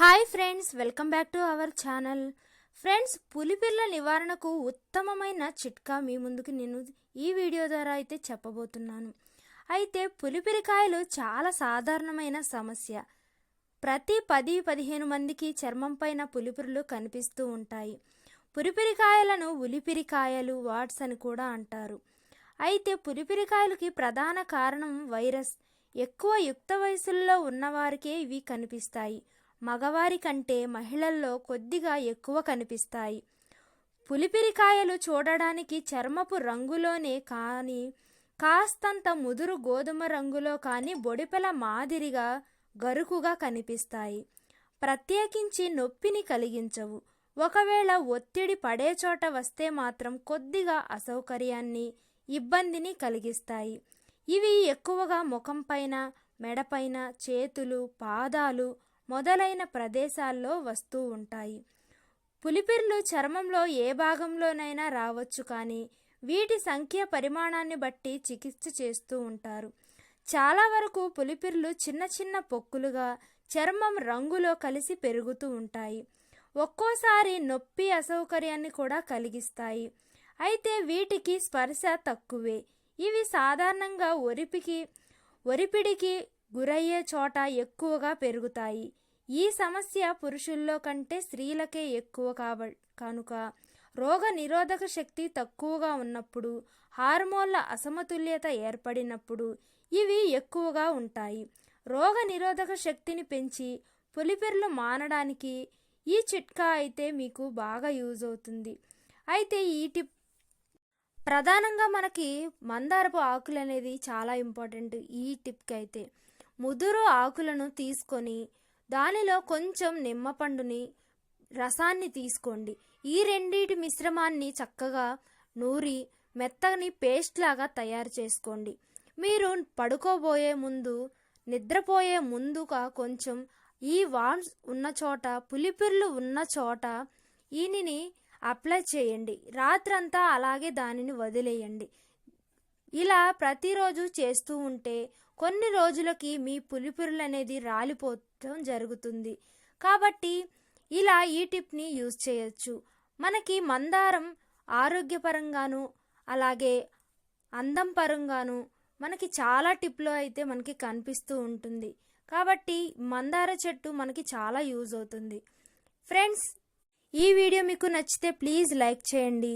Hi friends welcome back to our channel. Friends పులిపిల్ల నివారణకు ఉత్తమమైన చిట్కా మీ ముందుకు నేను ఈ వీడియో ద్వారా అయితే చెప్పబోతున్నాను. అయితే పులిపిరికాయలు చాలా సాధారణమైన సమస్య. ప్రతి పది పదిహేను మందికి చర్మం పైన పులిపిరులు కనిపిస్తూ ఉంటాయి. పులిపిరికాయలను ఉలిపిరికాయలు వాట్స్ అని కూడా అంటారు. అయితే పులిపిరికాయలకి ప్రధాన కారణం వైరస్. ఎక్కువ యుక్త వయసుల్లో ఉన్నవారికే ఇవి కనిపిస్తాయి. మగవారి కంటే మహిళల్లో కొద్దిగా ఎక్కువ కనిపిస్తాయి. పులిపిరికాయలు చూడడానికి చర్మపు రంగులోనే కానీ కాస్తంత ముదురు గోధుమ రంగులో కానీ బొడిపెల మాదిరిగా గరుకుగా కనిపిస్తాయి. ప్రత్యేకించి నొప్పిని కలిగించవు. ఒకవేళ ఒత్తిడి పడే చోట వస్తే మాత్రం కొద్దిగా అసౌకర్యాన్ని ఇబ్బందిని కలిగిస్తాయి. ఇవి ఎక్కువగా ముఖంపైన మెడపైన చేతులు పాదాలు మొదలైన ప్రదేశాల్లో వస్తూ ఉంటాయి. పులిపిర్లు చర్మంలో ఏ భాగంలోనైనా రావచ్చు కానీ వీటి సంఖ్య పరిమాణాన్ని బట్టి చికిత్స చేస్తూ ఉంటారు. చాలా వరకు పులిపిర్లు చిన్న చిన్న పొక్కులుగా చర్మం రంగులో కలిసి పెరుగుతూ ఉంటాయి. ఒక్కోసారి నొప్పి అసౌకర్యాన్ని కూడా కలిగిస్తాయి. అయితే వీటికి స్పర్శ తక్కువే. ఇవి సాధారణంగా ఒరిపికి ఒరిపిడికి గురయ్యే చోట ఎక్కువగా పెరుగుతాయి. ఈ సమస్య పురుషుల్లో కంటే స్త్రీలకే ఎక్కువ కాబ కనుక రోగ నిరోధక శక్తి తక్కువగా ఉన్నప్పుడు హార్మోన్ల అసమతుల్యత ఏర్పడినప్పుడు ఇవి ఎక్కువగా ఉంటాయి. రోగ నిరోధక శక్తిని పెంచి పులిపెర్లు మానడానికి ఈ చిట్కా అయితే మీకు బాగా యూజ్ అవుతుంది. అయితే ఈ టిప్ ప్రధానంగా మనకి మందారపు ఆకులు అనేది చాలా ఇంపార్టెంట్ ఈ టిప్కి అయితే ముదురు ఆకులను తీసుకొని దానిలో కొంచెం నిమ్మపండుని రసాన్ని తీసుకోండి. ఈ రెండిటి మిశ్రమాన్ని చక్కగా నూరి మెత్తని పేస్ట్ లాగా తయారు చేసుకోండి. మీరు పడుకోబోయే ముందు నిద్రపోయే ముందుగా కొంచెం ఈ వాన్స్ ఉన్న చోట పులిపిర్లు ఉన్న చోట ఈనిని అప్లై చేయండి. రాత్రంతా అలాగే దానిని వదిలేయండి. ఇలా ప్రతిరోజు చేస్తూ ఉంటే కొన్ని రోజులకి మీ పులిపురులు అనేది రాలిపోవటం జరుగుతుంది. కాబట్టి ఇలా ఈ టిప్ని యూజ్ చేయొచ్చు. మనకి మందారం ఆరోగ్యపరంగాను అలాగే అందం పరంగాను మనకి చాలా టిప్లో అయితే మనకి కనిపిస్తూ ఉంటుంది. కాబట్టి మందార చెట్టు మనకి చాలా యూజ్ అవుతుంది. ఫ్రెండ్స్ ఈ వీడియో మీకు నచ్చితే ప్లీజ్ లైక్ చేయండి.